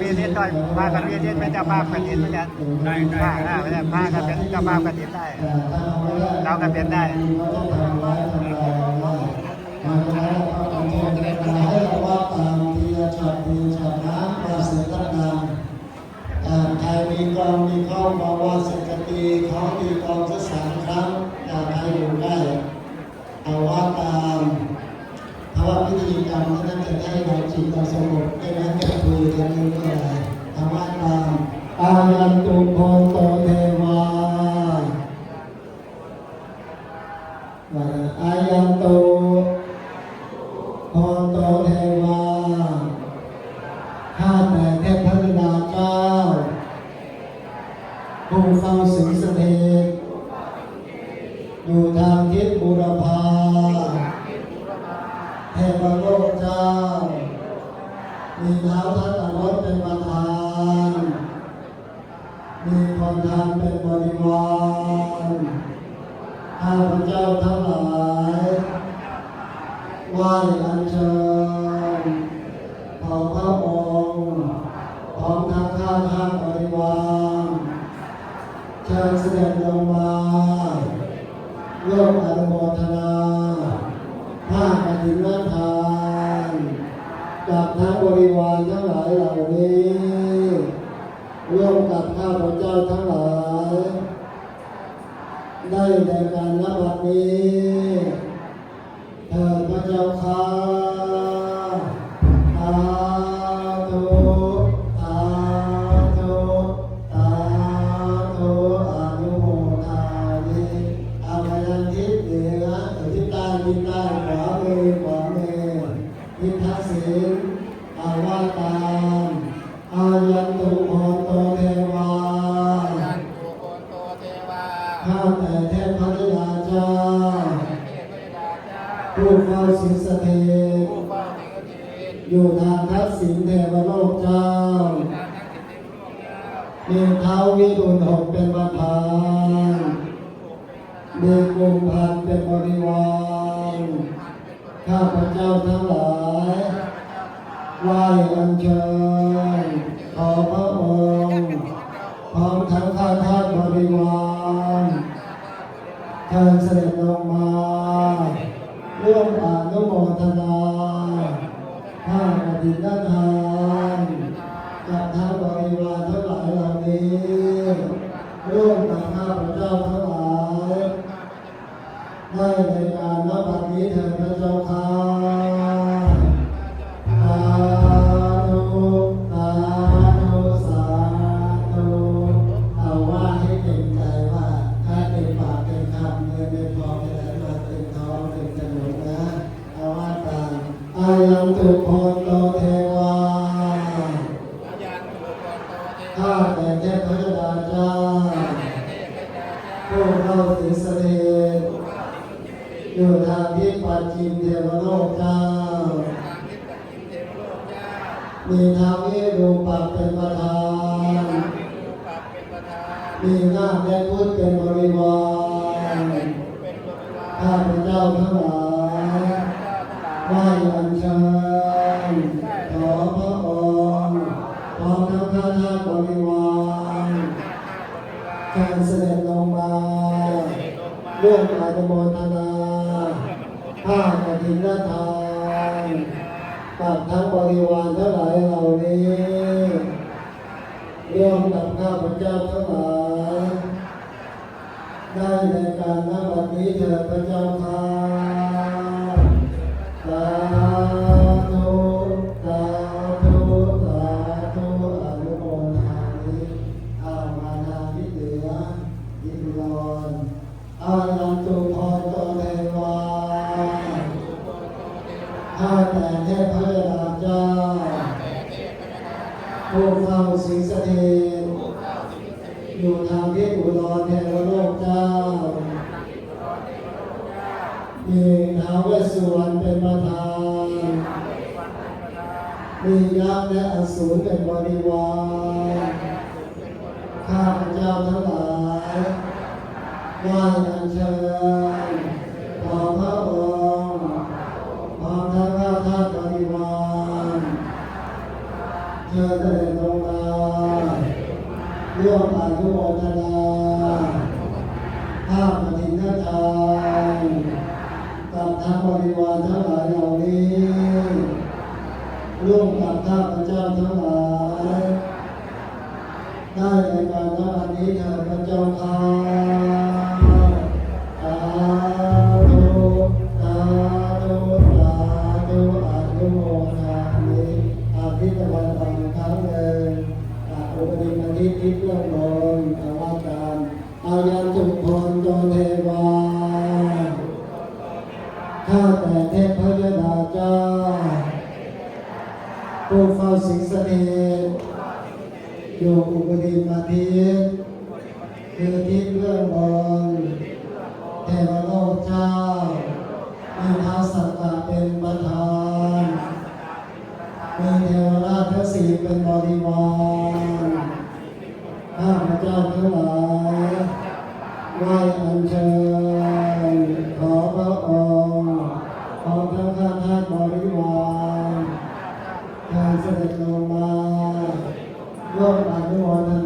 มีนิดด้ยผ้ากับมีนิดเป็นเจ้าภาพกระถินเหมือนกันผ้าผ้าไม่ใช่ผ้าก็เป็นเจ้าภาพกระถินได้เราก็เป็นได้มาแล้วก็ขอเทศนาให้เราว่าตามทีละชอตทีละช็อตนะมาเสียตั้งนานอ่าใครมีกองมีข้อมาว่าสกตีเขาตีกองสักสามครั้งอ่ใครอยู่ได้เอาว่าตามเพราะว่าพิธีกรรม นั้นจะได้เราจิตเราสงบไม่งั้นจะคุยกันไม่ได้ทำว่าตามอายันตุโพโตเทวาอายันตุโพโตเทวาข้าแต่เทพพระบิดา รถเป็นประธาน มีคนทานเป็นบริวารข้าพเจ้าทั้งหลายไหว้อัญเชิญของพระองค์พร้อมทั้งข้าทาสบริวารเชิญเสด็จลงมาร่วมอนุโมทนาผ้ากฐินทาน กับทั้งบริวารทั้งหลายเหล่านี้ร่วมกับข้าพเจ้าทั้งหลาย ได้ในการนับวันนี้เถิดพระเจ้าข้าสาธุสาธุสาธุอนุโมทามิอามายังทิศเหนือทิศใต้ทิศใต้ขวามือขวา ทักษิณเทวโลกเจ้าทางนักสิทธิโลกเจ้ามีเท้าวิดุลหกเป็นประธานมีกุมพันเป็นบริวารข้าพเจ้าทั้งหลายไหว้อัญเชิญขอพระองค์ ยังตุโพโตเทวาข้าแต่เทพพระดาเจ้าผู้เข้าสิงสถิตอยู่ทางที่ปัจจิมเทวโลกเจ้ามีทางเป็นประธานทางวิรูปักเป็นประธานมีหน้าและพุทธเป็นบริวารข้าพเจ้าทั้งหลาย ไหว้อัญเชิญขอพระองค์พร้อมทั้งข้าทาสบริวารเชิญเสด็จลงมาร่วมอนุโมทนาผ้ากฐินทานกับทั้งบริวารทั้งหลายเหล่านี้ร่วมกับข้าพเจ้าทั้งหลาย แต่เทพพระยดาเจ้าผู้เข้าสิงสถิตอยู่ทางที่อุดรเทวโลกเจ้ามีท้าวเวสุวรรณเป็นประธานมียักษ์และอสูรเป็นบริวารข้าพเจ้าทั้งหลายว่ว้อัญเชิญขอพระองค์ เชิญเสด็จลงมาร่วมอนุโมทนาข้าปฏิญาณกับทั้งบริวารทั้งหลายเหล่านี้ร่วมกับข้าพเจ้าทั้งหลายได้ในการณวันนี้เถิดพระเจ้าค่ะ ทิศทิศเรื่องบนอาวาการอายันจุพรโยเทวา ข้าแต่เทพพยดาเจ้าผู้เฝ้าสิงสถิตอยู่อุปนิมาทิศคือทิศเรื่องบน ทางเสด็จล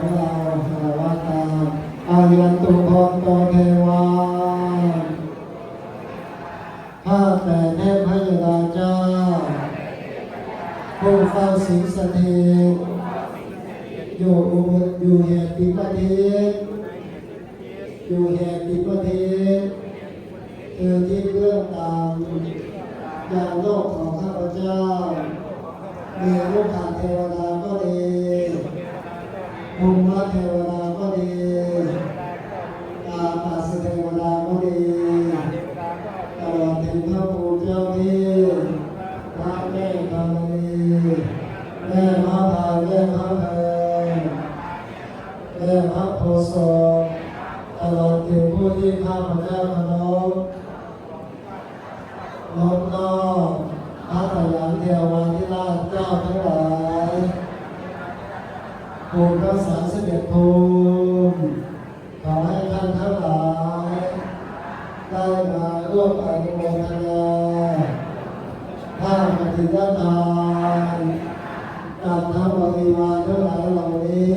ของเราอาวตารอายันตุพรโตเทวาข้าแต่เทพพยดาเจ้า ผู้เฝ้าสิงสถิตอยู่อยู่เหตุปิปทิศอยู่เหตุปิปทิศคือที่เรื่องต่างอย่างโลกของข้าพเจ้ามีลูกขาเทวดาก็ดี ภูมิเทวดาก็ดีตาปัสเทวดาก็ดีตลอดถึงพระภูมิเจ้าที่พระแม่ธรณีแม่พระพายแม่พระเพลแม่พระโพธิ์ศพตลอดถึงผู้ที่ข้าพเจ้าเคารพนกนอกพระสยามเทวาธิราชเจ้าทั้งหลาย ภูมิพระสามสิบเอ็ดภูมิขอให้ท่านทั้งหลายได้มาร่วมอนุโมทนาข้าปฏิญาณกับทั้งบริวารทั้งหลายเหล่านี้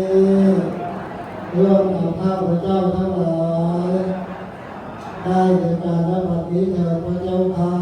ร่วมกับข้าพเจ้าทั้งหลายได้ในการรับบัดนี้เถิดพระเจ้าค่ะ